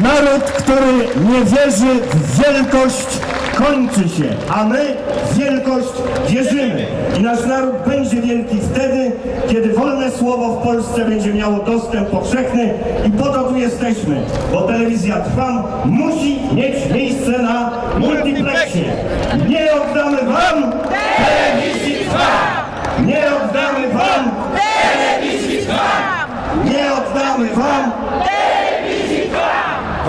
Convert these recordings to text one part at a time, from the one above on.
Naród, który nie wierzy w wielkość, kończy się, a my w wielkość wierzymy. I nasz naród będzie wielki wtedy, kiedy wolne słowo w Polsce będzie miało dostęp powszechny i po to tu jesteśmy, bo telewizja Trwam musi mieć miejsce na multiplexie. Nie oddamy wam telewizji Trwam! Nie oddamy wam telewizji Trwam! Nie oddamy wam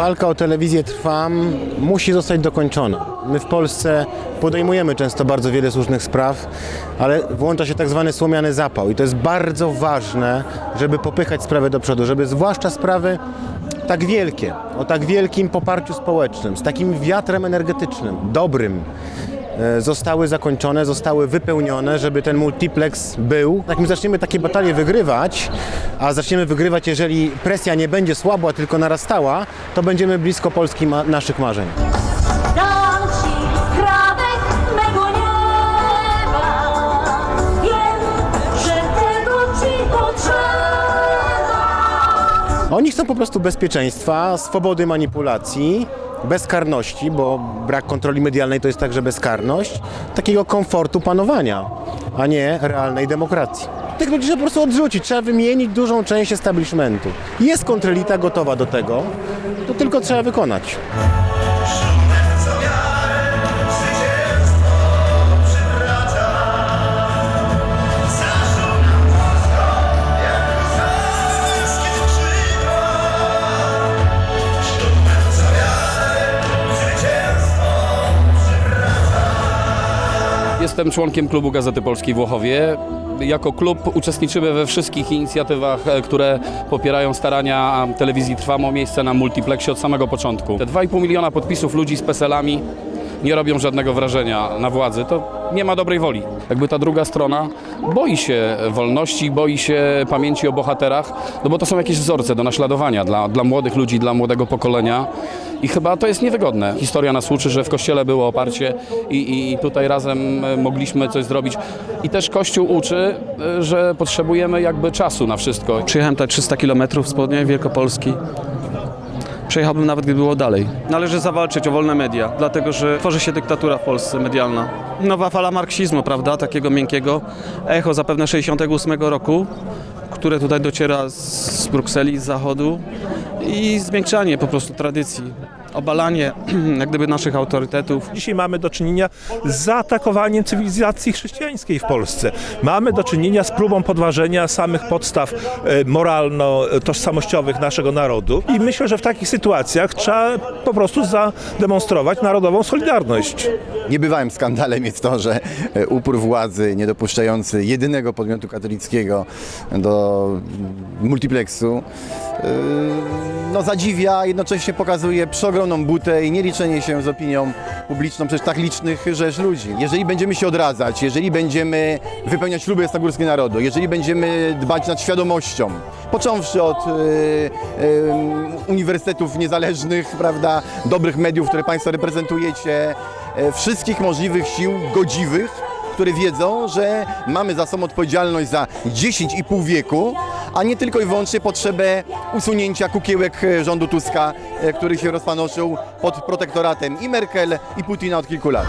Walka o telewizję trwa, musi zostać dokończona. My w Polsce podejmujemy często bardzo wiele słusznych spraw, ale włącza się tak zwany słomiany zapał i to jest bardzo ważne, żeby popychać sprawę do przodu, żeby zwłaszcza sprawy tak wielkie, o tak wielkim poparciu społecznym, z takim wiatrem energetycznym, dobrym, zostały zakończone, zostały wypełnione, żeby ten multiplex był. Jak my zaczniemy takie batalie wygrywać, a zaczniemy wygrywać, jeżeli presja nie będzie słabła, tylko narastała, to będziemy blisko Polski ma- naszych marzeń. Oni chcą po prostu bezpieczeństwa, swobody manipulacji, bezkarności, bo brak kontroli medialnej to jest także bezkarność, takiego komfortu panowania, a nie realnej demokracji. Tych ludzi trzeba po prostu odrzucić, trzeba wymienić dużą część establishmentu. Jest kontrelita gotowa do tego, to tylko trzeba wykonać. Jestem członkiem klubu Gazety Polskiej w Łochowie. Jako klub uczestniczymy we wszystkich inicjatywach, e, które popierają starania telewizji Trwam o miejsce na multiplexie od samego początku. Te 2,5 miliona podpisów ludzi z PESEL-ami nie robią żadnego wrażenia na władzy. To nie ma dobrej woli. Jakby ta druga strona boi się wolności, boi się pamięci o bohaterach, no bo to są jakieś wzorce do naśladowania dla, dla młodych ludzi, dla młodego pokolenia. I chyba to jest niewygodne. Historia nas uczy, że w kościele było oparcie i, i tutaj razem e, mogliśmy coś zrobić. I też Kościół uczy, e, że potrzebujemy jakby czasu na wszystko. Przyjechałem tutaj 300 km z południa Wielkopolski. Przejechałbym nawet, gdyby było dalej. Należy zawalczyć o wolne media, dlatego że tworzy się dyktatura w Polsce medialna. Nowa fala marksizmu, prawda, takiego miękkiego. Echo zapewne 68 roku, które tutaj dociera z, Brukseli, z Zachodu i zmiękczanie po prostu tradycji. Obalanie jak gdyby naszych autorytetów, Dzisiaj mamy do czynienia z zaatakowaniem cywilizacji chrześcijańskiej w Polsce. Mamy do czynienia z próbą podważenia samych podstaw e, moralno-tożsamościowych naszego narodu i myślę, że w takich sytuacjach trzeba po prostu zademonstrować narodową solidarność. Niebywałym skandalem jest to, że e, upór władzy niedopuszczający jedynego podmiotu katolickiego do multiplexu e, no, zadziwia, a jednocześnie pokazuje przeogromną butę i nieliczenie się z opinią publiczną przez tak licznych rzesz ludzi. Jeżeli będziemy się odradzać, jeżeli będziemy wypełniać śluby jasnogórskiego narodu, jeżeli będziemy dbać nad świadomością, począwszy od e, uniwersytetów niezależnych, prawda, dobrych mediów, które Państwo reprezentujecie, e, wszystkich możliwych sił godziwych, które wiedzą, że mamy za sobą odpowiedzialność za 10,5 wieku, a nie tylko i wyłącznie potrzebę usunięcia kukiełek e, rządu Tuska, e, który się rozpanoszył pod protektoratem i Merkel, i Putina od kilku lat.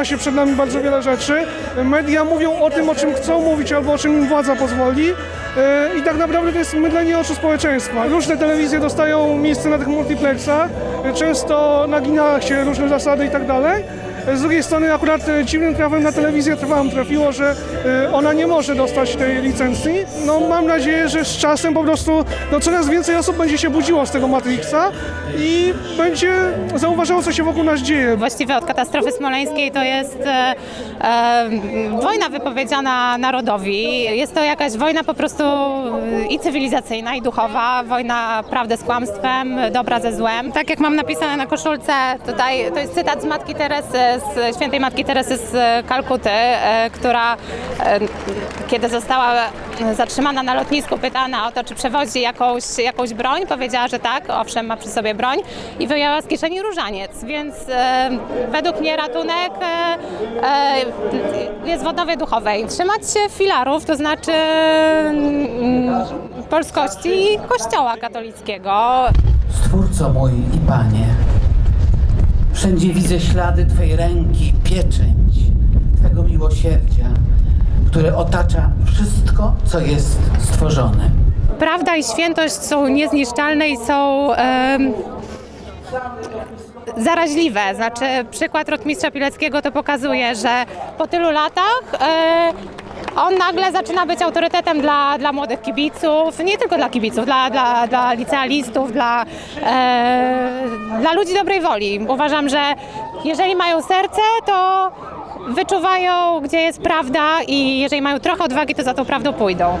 Ukrywa się przed nami bardzo wiele rzeczy. Media mówią o tym, o czym chcą mówić albo o czym im władza pozwoli. E, I tak naprawdę to jest mydlenie oczu społeczeństwa. Różne telewizje dostają miejsce na tych multiplexach, e, często nagina się różne zasady i tak dalej. Z drugiej strony akurat e, dziwnym trafem na telewizję trwałam trafiło, że e, ona nie może dostać tej licencji. No mam nadzieję, że z czasem po prostu no, coraz więcej osób będzie się budziło z tego Matrixa i będzie zauważało, co się wokół nas dzieje. Właściwie od katastrofy smoleńskiej to jest e, e, wojna wypowiedziana narodowi. Jest to jakaś wojna po prostu e, i cywilizacyjna, i duchowa. Wojna prawdy z kłamstwem, dobra ze złem. Tak jak mam napisane na koszulce, tutaj to jest cytat z Matki Teresy, z świętej Matki Teresy z Kalkuty, e, która e, kiedy została zatrzymana na lotnisku, pytana o to, czy przewozi jakąś, jakąś broń, powiedziała, że tak, owszem, ma przy sobie broń i wyjęła z kieszeni różaniec, więc e, według mnie ratunek e, e, jest w odnowie duchowej. Trzymać się filarów, to znaczy mm, polskości i kościoła katolickiego. Stwórco mój i Panie, wszędzie widzę ślady Twej ręki, pieczęć Twego miłosierdzia, które otacza wszystko, co jest stworzone. Prawda i świętość są niezniszczalne i są em, zaraźliwe. Znaczy przykład rotmistrza Pileckiego to pokazuje, że po tylu latach e, on nagle zaczyna być autorytetem dla, dla młodych kibiców, nie tylko dla kibiców, dla, dla, dla licealistów, dla, e, dla ludzi dobrej woli. Uważam, że jeżeli mają serce, to wyczuwają, gdzie jest prawda i jeżeli mają trochę odwagi, to za tą prawdą pójdą.